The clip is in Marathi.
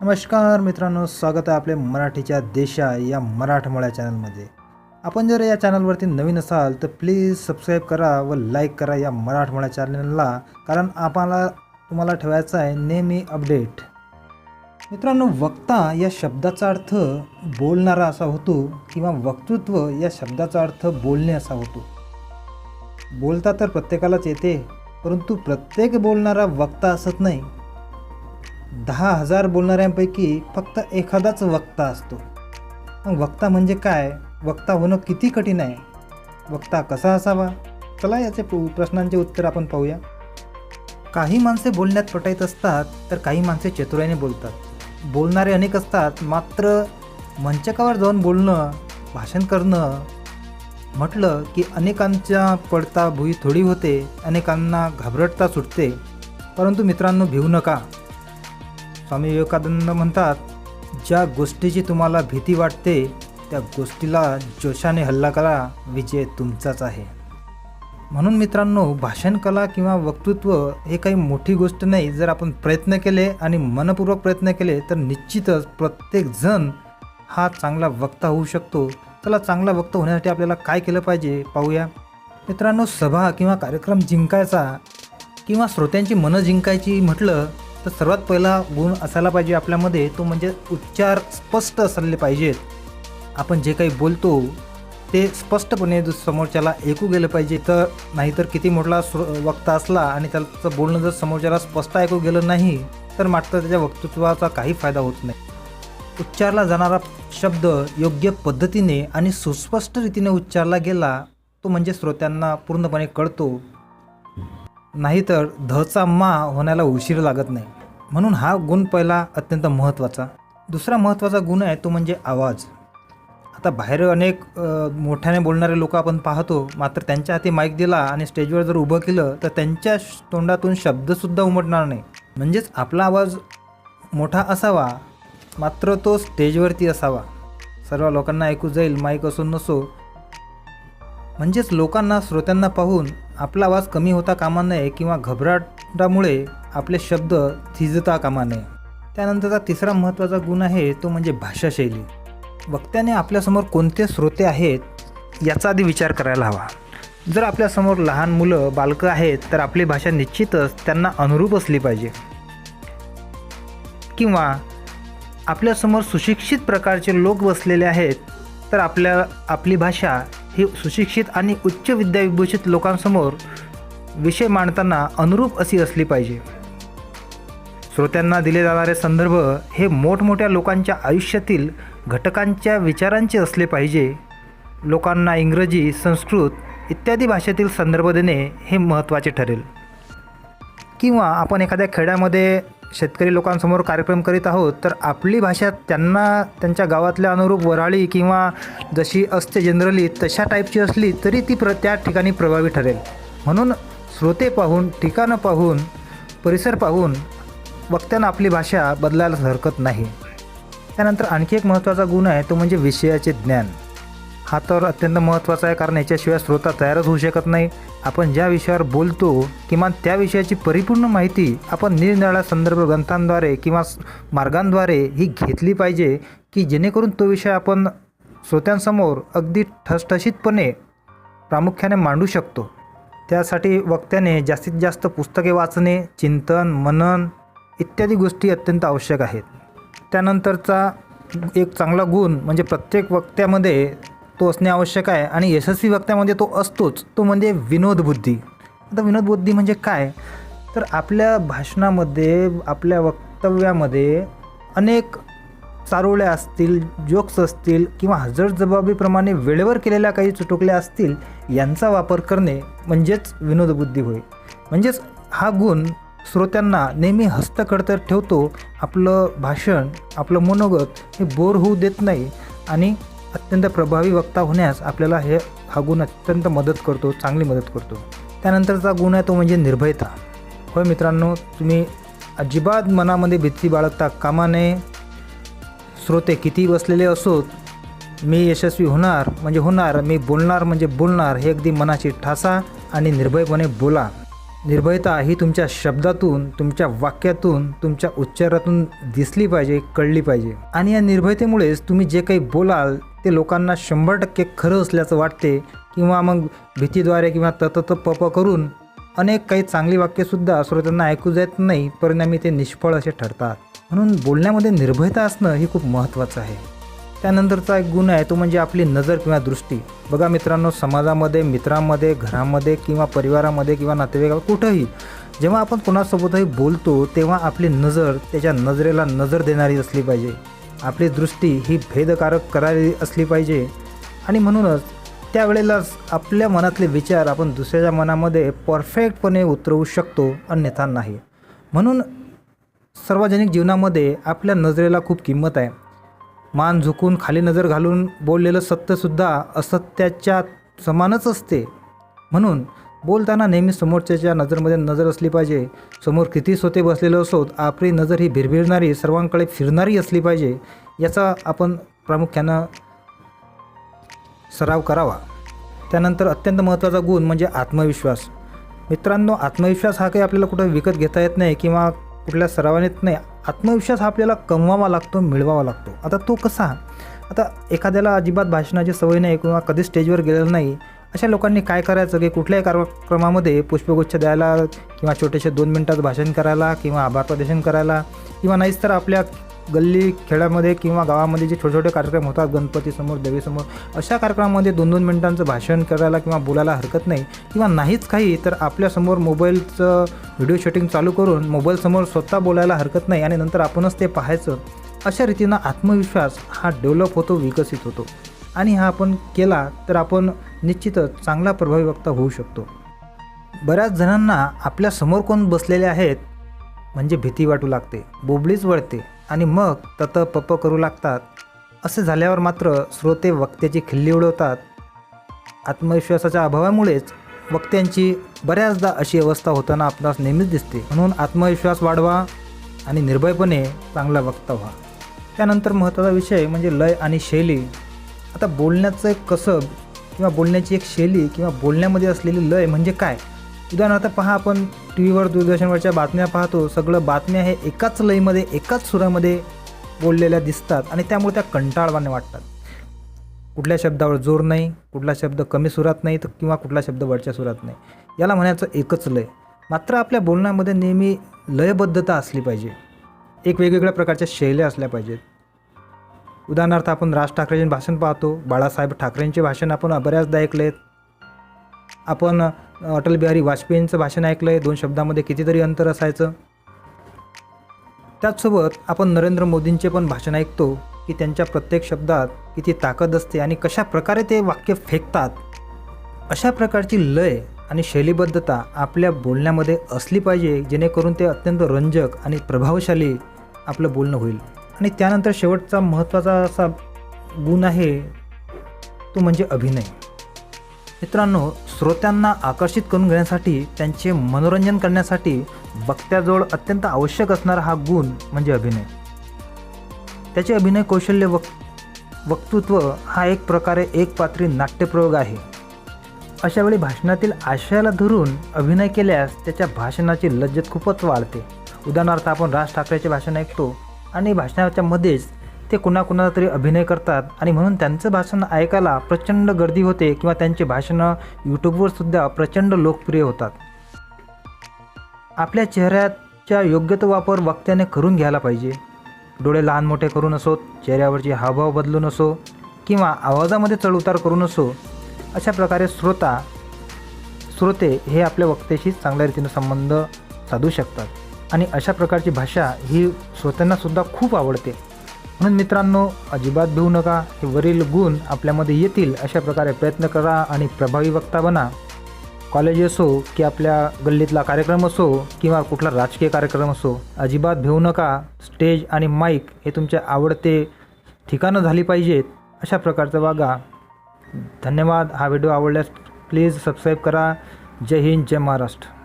नमस्कार मित्रांनो स्वागत आहे आपल्या मराठीच्या देशा या मराठमोळ्या चॅनलमध्ये. आपण जर या चॅनलवरती नवीन असाल तर प्लीज सबस्क्राईब करा व लाईक करा या मराठमोळ्या चॅनलला कारण आम्हाला तुम्हाला ठेवायचं आहे नेहमी अपडेट. मित्रांनो वक्ता या शब्दाचा अर्थ बोलणारा असा होतो किंवा वक्तृत्व या शब्दाचा अर्थ बोलणे असा होतो. बोलता तर प्रत्येकालाच येते परंतु प्रत्येक बोलणारा वक्ता असत नाही. दहा हजार बोलणाऱ्यांपैकी फक्त एखादाच वक्ता असतो. मग वक्ता म्हणजे काय? वक्ता होणं किती कठीण आहे? वक्ता कसा असावा? चला याचे प्रश्नांचे उत्तर आपण पाहूया. काही माणसे बोलण्यात पटायत असतात तर काही माणसे चतुराईने बोलतात. बोलणारे अनेक असतात मात्र मंचकावर जाऊन बोलणं भाषण करणं म्हटलं की अनेकांच्या पडता भुई थोडी होते अनेकांना घाबरटता सुटते. परंतु मित्रांनो भिवू नका. स्वामी विवेकानंद म्हणतात ज्या गोष्टीची तुम्हाला भीती वाटते त्या गोष्टीला जोशाने हल्ला करा विजय तुमचाच आहे. म्हणून मित्रांनो भाषण कला किंवा वक्तृत्व हे काही मोठी गोष्ट नाही. जर आपण प्रयत्न केले आणि मनपूर्वक प्रयत्न केले तर निश्चितच प्रत्येक जण हा चांगला वक्ता होऊ शकतो. चला चांगला वक्ता होण्यासाठी आपल्याला काय केलं पाहिजे? पाहूया. मित्रांनो सभा किंवा कार्यक्रम जिंकायचा किंवा श्रोत्यांची मनं जिंकायची म्हटलं तर सर्वात पहिला गुण असायला पाहिजे आपल्यामध्ये तो म्हणजे उच्चार स्पष्ट असले पाहिजेत. आपण जे काही बोलतो ते स्पष्टपणे समोरच्याला ऐकू गेलं पाहिजे तर नाहीतर किती मोठा स्रो- वक्ता असला आणि त्याचं बोलणं जर समोरच्याला स्पष्ट ऐकू गेलं नाही तर मात्र त्याच्या वक्तृत्वाचा काही फायदा होत नाही. उच्चारला जाणारा शब्द योग्य पद्धतीने आणि सुस्पष्ट रीतीने उच्चारला गेला तो म्हणजे श्रोत्यांना पूर्णपणे कळतो. नाहीतर धचा मा होण्याला उशीर लागत नाही. म्हणून हा गुण पहिला अत्यंत महत्त्वाचा. दुसरा महत्त्वाचा गुण आहे तो म्हणजे आवाज. आता बाहेर अनेक मोठ्याने बोलणारे लोक आपण पाहतो मात्र त्यांच्या हाती माईक दिला आणि स्टेजवर जर उभं केलं तर त्यांच्या तोंडातून शब्दसुद्धा उमटणार नाही. म्हणजेच आपला आवाज मोठा असावा मात्र तो स्टेजवरती असावा. सर्व लोकांना ऐकू जाईल माईक असो नसो म्हणजेच लोकांना श्रोत्यांना पाहून आपला आवाज कमी होता कामा नये किंवा घबराटामुळे आपले शब्द थिजता कामा नये. त्यानंतरचा तिसरा महत्त्वाचा गुण आहे तो म्हणजे भाषाशैली. वक्त्याने आपल्यासमोर कोणते श्रोते आहेत याचा आधी विचार करायला हवा. जर आपल्यासमोर लहान मुलं बालकं आहेत तर आपली भाषा निश्चितच त्यांना अनुरूप असली पाहिजे. किंवा आपल्यासमोर सुशिक्षित प्रकारचे लोक बसलेले आहेत तर आपल्या आपली भाषा ही सुशिक्षित आणि उच्च विद्याविभूषित लोकांसमोर विषय मांडताना अनुरूप अशी असली पाहिजे. श्रोत्यांना दिले जाणारे संदर्भ हे मोठमोठ्या लोकांच्या आयुष्यातील घटकांच्या विचारांचे असले पाहिजे. लोकांना इंग्रजी संस्कृत इत्यादी भाषेतील संदर्भ देणे हे महत्त्वाचे ठरेल. किंवा आपण एखाद्या खेड्यामध्ये शेतकरी लोकांसमोर कार्यक्रम करीत आहोत तर आपली भाषा त्यांना त्यांच्या गावातल्या अनुरूप वराळी किंवा जशी असते जनरली तशा टाईपची असली तरी ती प्र त्या ठिकाणी प्रभावी ठरेल. म्हणून श्रोते पाहून ठिकाणं पाहून परिसर पाहून वक्त्यानं आपली भाषा बदलायला हरकत नाही. त्यानंतर आणखी एक महत्त्वाचा गुण आहे तो म्हणजे विषयाचे ज्ञान. हा तर अत्यंत महत्त्वाचा आहे कारण याच्याशिवाय श्रोता तयारच होऊ शकत नाही. आपण ज्या विषयावर बोलतो किमान त्या विषयाची परिपूर्ण माहिती आपण निरनिराळ्या संदर्भ ग्रंथांद्वारे किंवा मार्गांद्वारे ही घेतली पाहिजे की जेणेकरून तो विषय आपण श्रोत्यांसमोर अगदी ठसठशीतपणे प्रामुख्याने मांडू शकतो. त्यासाठी वक्त्याने जास्तीत जास्त पुस्तके वाचणे चिंतन मनन इत्यादी गोष्टी अत्यंत आवश्यक आहेत. त्यानंतरचा एक चांगला गुण म्हणजे प्रत्येक वक्त्यामध्ये तो असणे आवश्यक आहे आणि यशस्वी वक्त्यामध्ये तो असतोच तो म्हणजे विनोदबुद्धी आता विनोदबुद्धी म्हणजे काय? तर आपल्या भाषणामध्ये आपल्या वक्तव्यामध्ये अनेक चारोळ्या असतील जोक्स असतील किंवा हजरजबाबीप्रमाणे वेळेवर केलेल्या काही चुटुकल्या असतील यांचा वापर करणे म्हणजेच विनोदबुद्धी होय. म्हणजेच हा गुण श्रोत्यांना नेहमी हस्तकडतर ठेवतो आपलं भाषण आपलं मनोगत हे बोर होऊ देत नाही आणि अत्यंत प्रभावी वक्ता होण्यास आपल्याला हे हा गुण अत्यंत मदत करतो चांगली मदत करतो. त्यानंतरचा गुण आहे तो म्हणजे निर्भयता. होय मित्रांनो तुम्ही अजिबात मनामध्ये भीती बाळगता कामा नये श्रोते किती बसलेले असोत मी यशस्वी होणार म्हणजे होणार मी बोलणार म्हणजे बोलणार हे अगदी मनाची ठासा आणि निर्भयपणे बोला. निर्भयता ही तुमच्या शब्दातून तुमच्या वाक्यातून तुमच्या उच्चारातून दिसली पाहिजे कळली पाहिजे. आणि या निर्भयतेमुळेच तुम्ही जे काही बोलाल ते लोकांना शंभर टक्के खरं असल्याचं वाटते किंवा मग भीतीद्वारे किंवा ततत पप करून अनेक काही चांगली वाक्यसुद्धा श्रोत्यांना ऐकू जात नाही परिणामी ते निष्फळ असे ठरतात. म्हणून बोलण्यामध्ये निर्भयता असणं हे खूप महत्त्वाचं आहे. त्यानंतरचा एक गुण आहे तो म्हणजे आपली नजर किंवा दृष्टी. बघा मित्रांनो समाजामध्ये मित्रांमध्ये घरामध्ये किंवा परिवारामध्ये किंवा नातेवाईकात कुठंही जेव्हा आपण कोणासोबतही बोलतो तेव्हा आपली नजर त्याच्या नजरेला नजर देणारी असली पाहिजे. आपली दृष्टी ही भेदकारक करारी असली पाहिजे. आणि म्हणूनच त्यावेळेलाच आपल्या मनातले विचार आपण दुसऱ्याच्या मनामध्ये परफेक्टपणे उतरवू शकतो अन्यथा नाही. म्हणून सार्वजनिक जीवनामध्ये आपल्या नजरेला खूप किंमत आहे. मान झुकून खाली नजर घालून बोललेलं सत्यसुद्धा असत्याच्या समानच असते. म्हणून बोलताना नेहमी समोरच्याच्या नजरमध्ये नजर असली पाहिजे. समोर किती सोते बसलेलो असोत आपली नजर ही भिरभिरणारी सर्वांकडे फिरणारी असली पाहिजे याचा आपण प्रामुख्यानं सराव करावा. त्यानंतर अत्यंत महत्त्वाचा गुण म्हणजे आत्मविश्वास. मित्रांनो आत्मविश्वास हा काही आपल्याला कुठं विकत घेता येत नाही किंवा कुठल्या सरावाने येत नाही. आत्मविश्वास हा आपल्याला कमवावा लागतो मिळवावा लागतो. आता तो कसा? आता एखाद्याला अजिबात भाषणाची सवय नाही किंवा कधी स्टेजवर गेलेलं नाही अशा लोकांनी काय करायचं की कुठल्याही कार्यक्रमामध्ये पुष्पगुच्छ द्यायला किंवा छोटेसे दोन मिनटात भाषण करायला किंवा आभार प्रदर्शन करायला किंवा नाहीच तर आपल्या गल्ली खेड्यामध्ये किंवा गावामध्ये जे छोटे छोटे कार्यक्रम होतात गणपतीसमोर देवीसमोर अशा कार्यक्रमामध्ये दोन दोन मिनिटांचं भाषण करायला किंवा बोलायला हरकत नाही किंवा नाहीच काही तर आपल्यासमोर मोबाईलचं व्हिडिओ शूटिंग चालू करून मोबाईलसमोर स्वतः बोलायला हरकत नाही आणि नंतर आपणच ते पाहायचं अशा रीतीनं आत्मविश्वास हा डेव्हलप होतो विकसित होतो. आणि हा आपण केला तर आपण निश्चितच चांगला प्रभावी वक्ता होऊ शकतो. बऱ्याच जणांना आपल्यासमोर कोण बसलेले आहेत म्हणजे भीती वाटू लागते बोबळीच वळते आणि मग तत पप करू लागतात. असे झाल्यावर मात्र श्रोते वक्त्याची खिल्ली उडवतात. आत्मविश्वासाच्या अभावामुळेच वक्त्यांची बऱ्याचदा अशी अवस्था होताना आपणास नेहमीच दिसते. म्हणून आत्मविश्वास वाढवा आणि निर्भयपणे चांगला वक्ता व्हा. त्यानंतर महत्त्वाचा विषय म्हणजे लय आणि शैली. आता बोलण्याचं एक कसब किंवा बोलण्याची एक शैली किंवा बोलण्यामध्ये असलेली लय म्हणजे काय? उदाहरणार्थ पहा आपण टी व्हीवर दूरदर्शनवरच्या बातम्या पाहतो. सगळं बातम्या हे एकाच लयमध्ये एकाच सुरामध्ये बोललेल्या दिसतात आणि त्यामुळे त्या कंटाळवाने वाटतात. कुठल्या शब्दावर जोर नाही कुठला शब्द कमी सुरात नाही तर किंवा कुठला शब्द वरच्या सुरात नाही. याला म्हणायचं एकच लय. मात्र आपल्या बोलण्यामध्ये नेहमी लयबद्धता असली पाहिजे. एक वेगवेगळ्या प्रकारच्या शैल्या असल्या पाहिजेत. उदाहरणार्थ आपण राज ठाकरेंचे भाषण पाहतो बाळासाहेब ठाकरेंचे भाषण आपण बऱ्याचदा ऐकलेत. आपण अटल बिहारी वाजपेयींचं भाषण ऐकलं आहे दोन शब्दामध्ये कितीतरी अंतर असायचं. त्याचसोबत आपण नरेंद्र मोदींचे पण भाषण ऐकतो की त्यांच्या प्रत्येक शब्दात किती ताकद असते आणि कशा प्रकारे ते वाक्य फेकतात. अशा प्रकारची लय आणि शैलीबद्धता आपल्या बोलण्यामध्ये असली पाहिजे जेणेकरून ते अत्यंत रंजक आणि प्रभावशाली आपलं बोलणं होईल. आणि त्यानंतर शेवटचा महत्त्वाचा असा गुण आहे तो म्हणजे अभिनय. मित्रांनो श्रोत्यांना आकर्षित करून घेण्यासाठी त्यांचे मनोरंजन करण्यासाठी वक्त्याजवळ अत्यंत आवश्यक असणारा हा गुण म्हणजे अभिनय. त्याचे अभिनय कौशल्य वक वक्तृत्व हा एक प्रकारे एक पात्री नाट्यप्रयोग आहे. अशा वेळी भाषणातील आशयाला धरून अभिनय केल्यास त्याच्या भाषणाची लज्जत खूपच वाढते. उदाहरणार्थ आपण राज ठाकरेचे भाषण ऐकतो. आणि भाषणाच्या मध्येच ते कुणाकुणाला तरी अभिनय करतात. आणि म्हणून त्यांचं भाषण ऐकायला प्रचंड गर्दी होते किंवा त्यांचे भाषणं यूट्यूबवर सुद्धा प्रचंड लोकप्रिय होतात. आपल्या चेहऱ्याच्या योग्य तो वापर वक्त्याने करून घ्यायला पाहिजे. डोळे लहान मोठे करून असोत चेहऱ्यावरचे हावभाव बदलून असो किंवा आवाजामध्ये चढउतार करून असो अशा प्रकारे श्रोता श्रोते हे आपल्या वक्त्याशी चांगल्या रीतीनं संबंध साधू शकतात. आणि अशा प्रकारची भाषा ही स्वतःनासुद्धा खूप आवडते. म्हणून मित्रांनो अजिबात भिवू नका. हे वरील गुण आपल्यामध्ये येतील अशा प्रकारे प्रयत्न करा आणि प्रभावी वक्ता बना. कॉलेज असो की आपल्या गल्लीतला कार्यक्रम असो किंवा कुठला राजकीय कार्यक्रम असो अजिबात भिवू नका. स्टेज आणि माईक हे तुमचे आवडते ठिकाणं झाली पाहिजेत अशा प्रकारचं वागा. धन्यवाद. हा व्हिडिओ आवडल्यास प्लीज सबस्क्राईब करा. जय हिंद जय महाराष्ट्र.